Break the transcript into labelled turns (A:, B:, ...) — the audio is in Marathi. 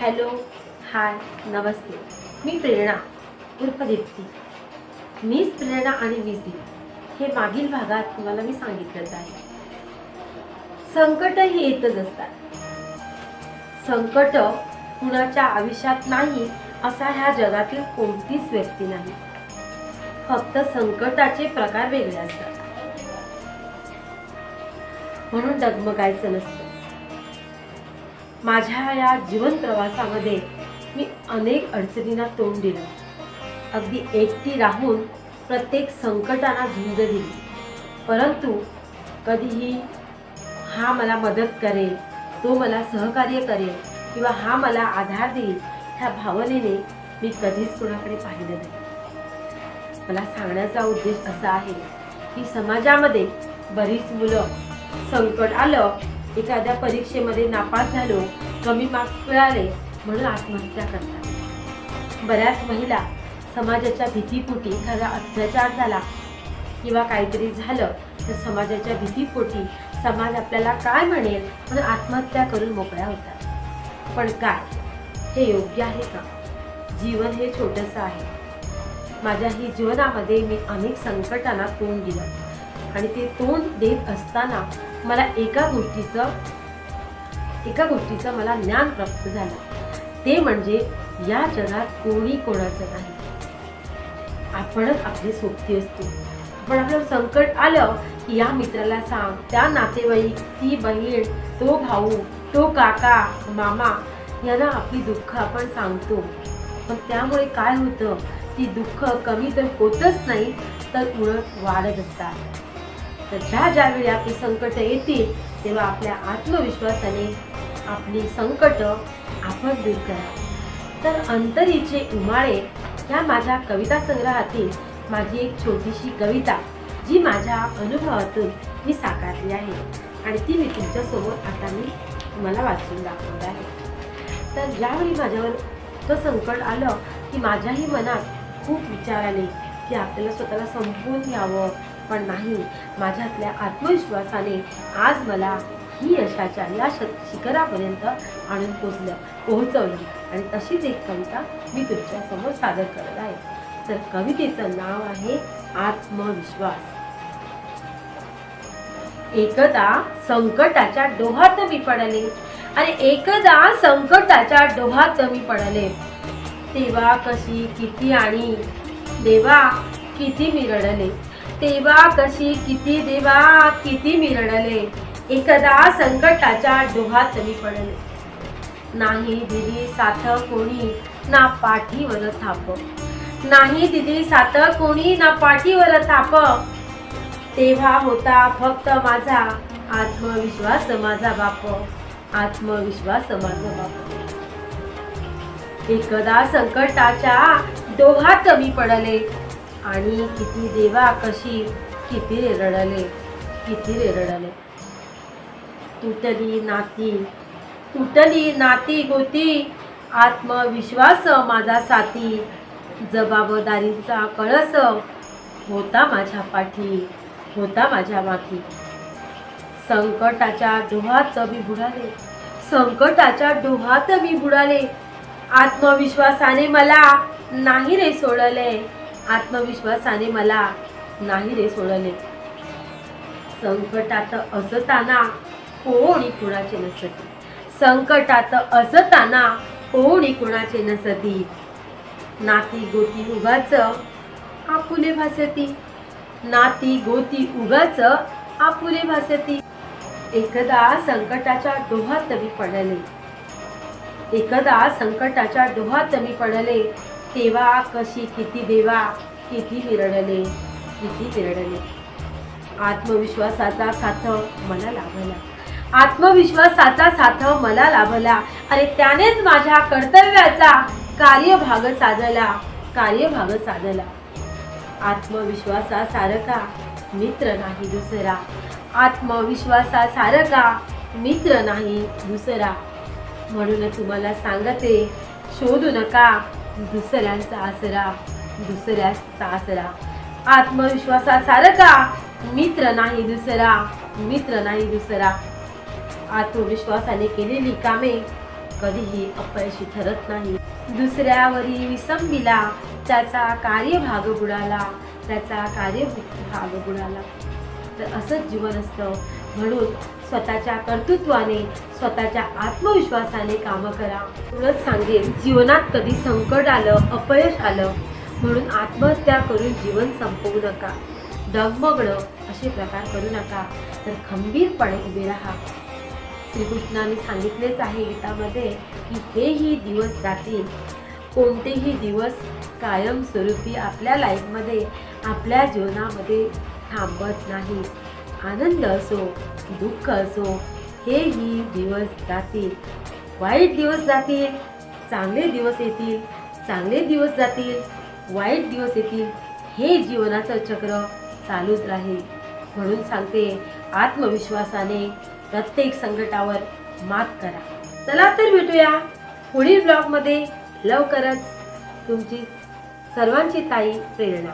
A: हॅलो हाय नमस्ते. मी प्रेरणा उर्फ दीप्ती. मीच प्रेरणा आणि वीज दीप हे मागील भागात तुम्हाला मी सांगितलंच आहे. संकट ही येतच असतात. संकट कुणाच्या आयुष्यात नाही असा ह्या जगातील कोणतीच व्यक्ती नाही. फक्त संकटाचे प्रकार वेगळे असतात. म्हणून डगमगायचं नसतं. माझ्या या जीवन प्रवासामध्ये मी अनेक अडचणींना तोंड दिलं. अगदी एकटी राहून प्रत्येक संकटांना झुंज दिली. परंतु कधीही हा मला मदत करेल तो मला सहकार्य करेल किंवा हा मला आधार देईल ह्या भावनेने मी कधीच कुणाकडे पाहिलं नाही. मला सांगण्याचा उद्देश असा आहे की समाजामध्ये बरीच मुलं संकट आलं एखाद्या परीक्षेमध्ये नापास झालो कमी मार्क्स मिळाले म्हणून आत्महत्या करतात. बऱ्याच महिला समाजाच्या भीतीपोटी एखादा अत्याचार झाला किंवा काहीतरी झालं तर समाजाच्या भीतीपोटी समाज आपल्याला काय म्हणेल म्हणून आत्महत्या करून मोकळ्या होतात. पण काय? हे योग्य आहे का? जीवन हे छोटंसं आहे. माझ्या ही जीवनामध्ये मी अनेक संकटांना तोंड दिलं आणि ते तोंड देत असताना मला एका गोष्टीचं एका गोष्टीचं मला ज्ञान प्राप्त झालं. ते म्हणजे या जगात कोणी कोणाचं नाही. आपणच आपली सोबती असतो. पण आपलं संकट आलं की या मित्राला सांग त्या नातेवाईक ती बहीण तो भाऊ तो काका मामा यांना आपली दुःख आपण सांगतो. पण त्यामुळे काय होतं? ती दुःख कमी तर होतच नाही तर उलट वाढत असतात. तर ज्या ज्यावेळी आपली संकटं येतील तेव्हा आपल्या आत्मविश्वासाने आपली संकटं आपण दूर करा. तर अंतरीचे उमाळे ह्या माझ्या कविता संग्रहातील माझी एक छोटीशी कविता जी माझ्या अनुभवातून मी साकारली आहे आणि ती मी तुमच्यासोबत आता मी तुम्हाला वाचून दाखवत आहे. तर ज्यावेळी माझ्यावर तो संकट आलं की माझ्याही मनात खूप विचार आले की आपल्याला स्वतःला संपून घ्यावं पण नाही. माझ्यातल्या आत्मविश्वासाने आज मला ही यशाच्या या श शिखरापर्यंत आणून पोचलं पोहोचवली. आणि तशीच एक कविता मी तुमच्यासमोर सादर करत आहे. तर कवितेचं नाव आहे आत्मविश्वास. एकदा संकटाच्या डोहात मी पडले आणि एकदा संकटाच्या डोहात मी पडले. तेव्हा कशी किती आणि देवा किती मी रडले तेव्हा कशी किती देवा किती मिरडले. एकदा संकटाच्या डोहात मी पडले. नाही दिली साथ कोणी ना पाठीवर थाप. नाही दिली साथ कोणी ना पाठीवर थाप. तेव्हा होता फक्त माझा आत्मविश्वास माझा बाप. आत्मविश्वास माझा बाप. एकदा संकटाच्या डोहात मी पडले. आणि किती देवा कशी किती रे रडले किती रे रडले. तुटली नाती तुटली नाती गोती आत्मविश्वास माझा साथी जबाबदारीचा कळस होता माझ्या पाठी होता माझ्या माथी संकटाच्या डोहात मी बुडाले संकटाच्या डोहात मी बुडाले आत्मविश्वासाने मला नाही रे सोडले. आत्मविश्वासाने मला नाही रे सोडले. संकटात असताना कोणी कुणाचे नसती. संकटात असताना कोणी कुणाचे नसती. नाती गोती उगाच आपुले भासती. नाती गोती उगाच आपुले भासती. एकदा संकटाच्या डोहात मी पडले. एकदा संकटाच्या डोहात मी पडले. तेव्हा कशी किती देवा किती विरडले किती विरडले आत्मविश्वासाचा साथ मला लाभला. आत्मविश्वासाचा साथ मला लाभला. आणि त्यानेच माझ्या कर्तव्याचा कार्यभाग साधला कार्यभाग साधला. आत्मविश्वासासारखा मित्र नाही दुसरा. आत्मविश्वासासारखा मित्र नाही दुसरा. म्हणून तुम्हाला सांगते शोधू नका. दुसऱ्यांचा आसरा दुसऱ्याचा आसरा. आत्मविश्वासासारखा मित्र नाही दुसरा मित्र नाही दुसरा. आत्मविश्वासाने केलेली कामे कधीही अपयशी ठरत नाही. दुसऱ्यावरी विसंबिला त्याचा कार्यभाग बुडाला त्याचा कार्यभाग बुडाला. तर असंच जीवन असतं. म्हणून स्वतःच्या कर्तृत्वाने स्वतःच्या आत्मविश्वासाने कामं करा. म्हणूनच सांगेन जीवनात कधी संकट आलं अपयश आलं म्हणून आत्महत्या करून जीवन संपवू नका. डगमगणं असे प्रकार करू नका. तर खंबीरपणे उभे राहा. श्रीकृष्णाने सांगितलेच आहे गीतामध्ये की हेही दिवस जातील. कोणतेही दिवस कायमस्वरूपी आपल्या लाईफमध्ये आपल्या जीवनामध्ये थांबत नाही आनंद असो दुःख असो हेही दिवस जातील. वाईट दिवस जातील चांगले दिवस येतील चांगले दिवस जातील वाईट दिवस येतील हे जीवनाचं चक्र चालूच राहील. म्हणून सांगते आत्मविश्वासाने प्रत्येक संकटावर मात करा. चला तर भेटूया पुढील ब्लॉगमध्ये. लवकरच तुमची सर्वांची ताई प्रेरणा.